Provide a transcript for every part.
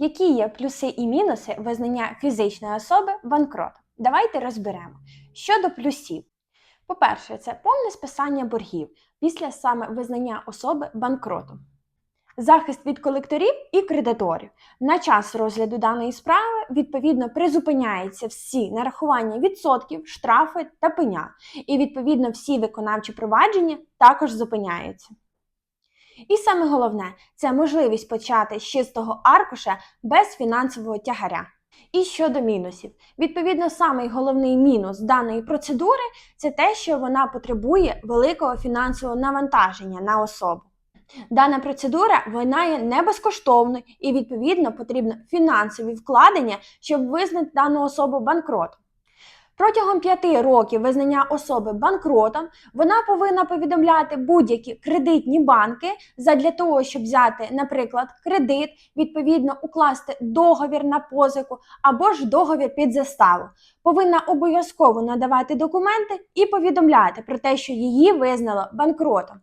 Які є плюси і мінуси визнання фізичної особи банкротом? Давайте розберемо. Щодо плюсів. По-перше, це повне списання боргів після саме визнання особи банкротом. Захист від колекторів і кредиторів. На час розгляду даної справи відповідно призупиняються всі нарахування відсотків, штрафи та пеня. І відповідно всі виконавчі провадження також зупиняються. І саме головне це можливість почати з чистого аркуша без фінансового тягаря. І щодо мінусів, відповідно, самий головний мінус даної процедури це те, що вона потребує великого фінансового навантаження на особу. Дана процедура вона є не безкоштовною і відповідно потрібно фінансові вкладення, щоб визнати дану особу банкротом. Протягом п'яти років визнання особи банкротом вона повинна повідомляти будь-які кредитні банки задля того, щоб взяти, наприклад, кредит, відповідно укласти договір на позику або ж договір під заставу. Повинна обов'язково надавати документи і повідомляти про те, що її визнало банкротом.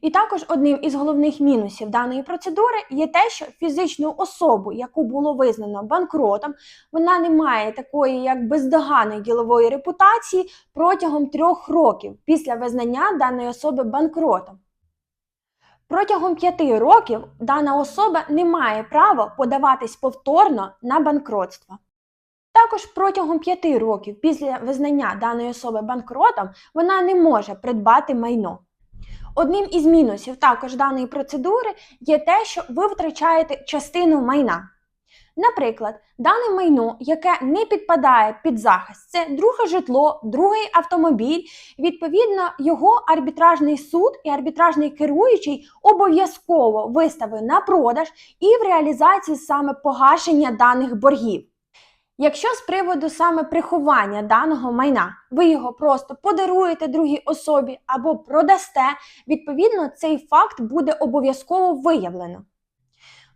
І також одним із головних мінусів даної процедури є те, що фізичну особу, яку було визнано банкротом, вона не має такої як бездоганної ділової репутації протягом трьох років після визнання даної особи банкротом. Протягом п'яти років дана особа не має права подаватись повторно на банкротство. Також протягом п'яти років після визнання даної особи банкротом вона не може придбати майно. Одним із мінусів також даної процедури є те, що ви втрачаєте частину майна. Наприклад, дане майно, яке не підпадає під захист, це друге житло, другий автомобіль. Відповідно, його арбітражний суд і арбітражний керуючий обов'язково виставив на продаж і в реалізації саме погашення даних боргів. Якщо з приводу саме приховання даного майна ви його просто подаруєте другій особі або продасте, відповідно цей факт буде обов'язково виявлено.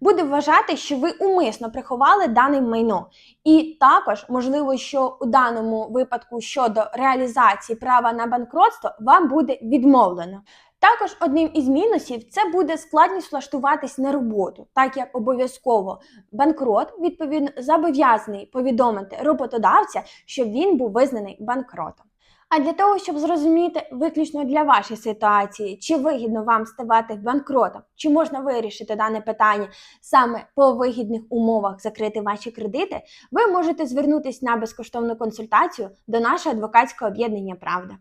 Буде вважати, що ви умисно приховали дане майно. І також, можливо, що у даному випадку щодо реалізації права на банкротство вам буде відмовлено. Також одним із мінусів це буде складність влаштуватись на роботу, так як обов'язково банкрот відповідно зобов'язаний повідомити роботодавця, щоб він був визнаний банкротом. А для того, щоб зрозуміти виключно для вашої ситуації, чи вигідно вам ставати банкротом, чи можна вирішити дане питання саме по вигідних умовах закрити ваші кредити, ви можете звернутися на безкоштовну консультацію до нашого адвокатського об'єднання Правда.